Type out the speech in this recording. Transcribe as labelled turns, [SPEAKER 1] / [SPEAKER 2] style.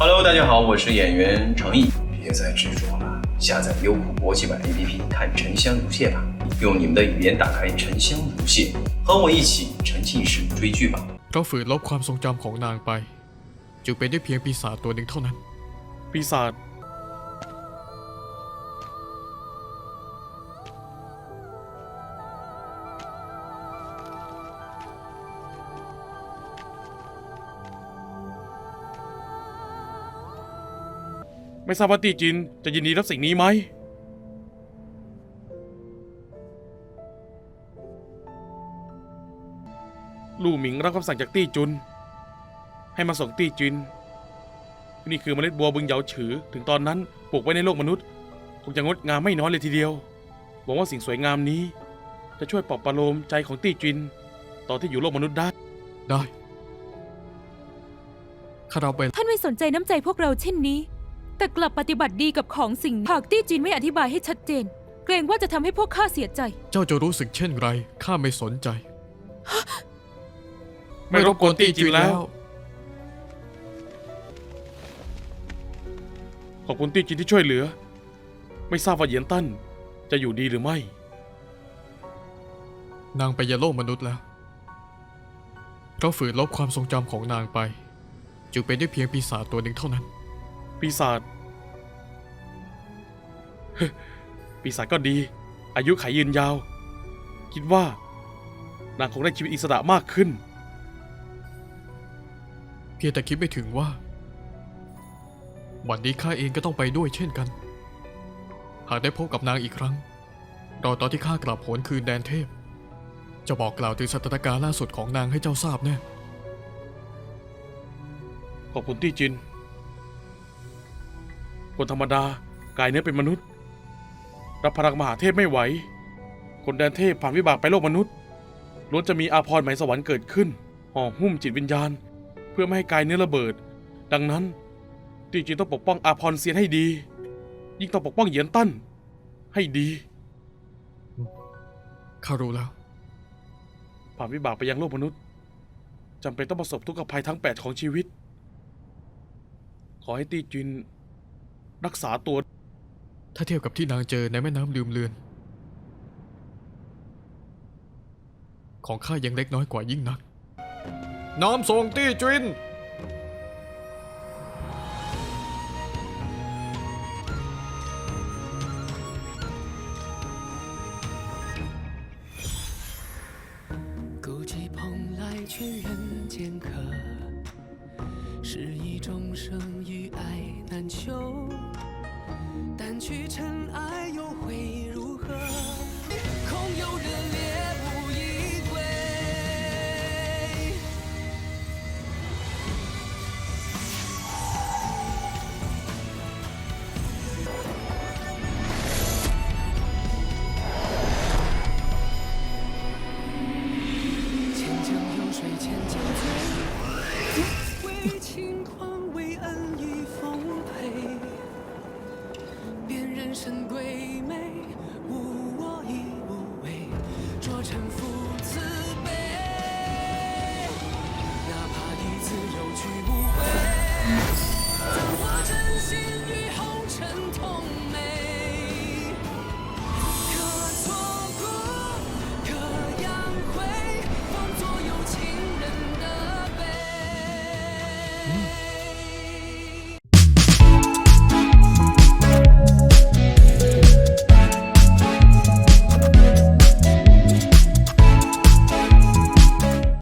[SPEAKER 1] Hello，大家好，我是演员程毅。别再执着了，下载优酷国际版 APP 看《沉香如屑》吧，用你们的语言打开《沉香如屑》，和我一起沉浸式追剧吧。
[SPEAKER 2] เราฝืนลบความทรงจำของนางไป จึงเป็นได้เพียงปีศาจตัวหนึ่งเท่านั้น
[SPEAKER 3] ปีศาจ ไม่ทราบว่าตีจินจะยินดีรับสิ่งนี้ไหม ลู่หมิงรับคำสั่งจากตี้จุน ให้มาส่งตี้จิน นี่คือเมล็ดบัวบึงเหยาฉือ ถึงตอนนั้นปลูกไว้ในโลกมนุษย์ คงจะงดงามไม่น้อยเลยทีเดียว หวังว่าสิ่งสวยงามนี้ จะช่วยปลอบประโลมใจของตี้จิน ตอนที่อยู่โลกมนุษย์ได้
[SPEAKER 2] ได้ข้าเราไป
[SPEAKER 4] ท่านไม่สนใจน้ำใจพวกเราเช่นนี้ แต่กลับปฏิบัติดีกับของสิ่งนี้หากตี้จินไม่อธิบายให้ชัดเจน เกรงว่าจะทำให้พวกข้าเสียใจ
[SPEAKER 2] เจ้าจะรู้สึกเช่นไร ข้าไม่สนใจ
[SPEAKER 3] ไม่รบกวนตี้จินแล้ว ขอบคุณตี้จินที่ช่วยเหลือ ไม่ทราบว่าเหยียนตั้นจะอยู่ดีหรือไม่
[SPEAKER 2] นางไปยังโลกมนุษย์แล้วเราฝืนลบความทรงจำของนางไป จึงเป็นได้เพียงปีศาจตัวหนึ่งเท่านั้น
[SPEAKER 3] ปีศาจปีศาจก็ดี อายุขายยืนยาว คิดว่านางคงได้ชีวิตอิสระมากขึ้น
[SPEAKER 2] เพียงแต่คิดไม่ถึงว่า วันนี้ข้าเองก็ต้องไปด้วยเช่นกัน หากได้พบกับนางอีกครั้งรอตอนที่ข้ากลับโหนคืนแดนเทพ จะบอกกล่าวถึงสถานการณ์ล่าสุดของนางให้เจ้าทราบแน่
[SPEAKER 3] ขอบคุณตี้จิน คนธรรมดากายเนื้อเป็นมนุษย์ รับพลังมหาเทพไม่ไหว คนแดนเทพผ่านวิบากไปโลกมนุษย์ล้วนจะมีอาพรณ์ไหมสวรรค์เกิดขึ้นห่อหุ้มจิตวิญญาณ เพื่อไม่ให้กายเนื้อระเบิด ดังนั้นตี้จินต้องปกป้องอาพรณ์เซียนให้ดี ยิ่งต้องปกป้องเหยียนตั้น ให้ดี
[SPEAKER 2] ข้ารู้แล้ว
[SPEAKER 3] ผ่านวิบากไปยังโลกมนุษย์จำเป็นต้องประสบทุกขภัยทั้งแปดของชีวิต ขอให้ตี้จิน รักษาตัว
[SPEAKER 2] ถ้าเทียบกับที่นางเจอในแม่น้ำลืมเลือน ของข้ายังเล็กน้อยกว่ายิ่งนัก น้ำส่งตี้จิน
[SPEAKER 5] 孤寂蓬莱，却人间客。是一众生与爱难求， 掸去尘埃又会如何？去目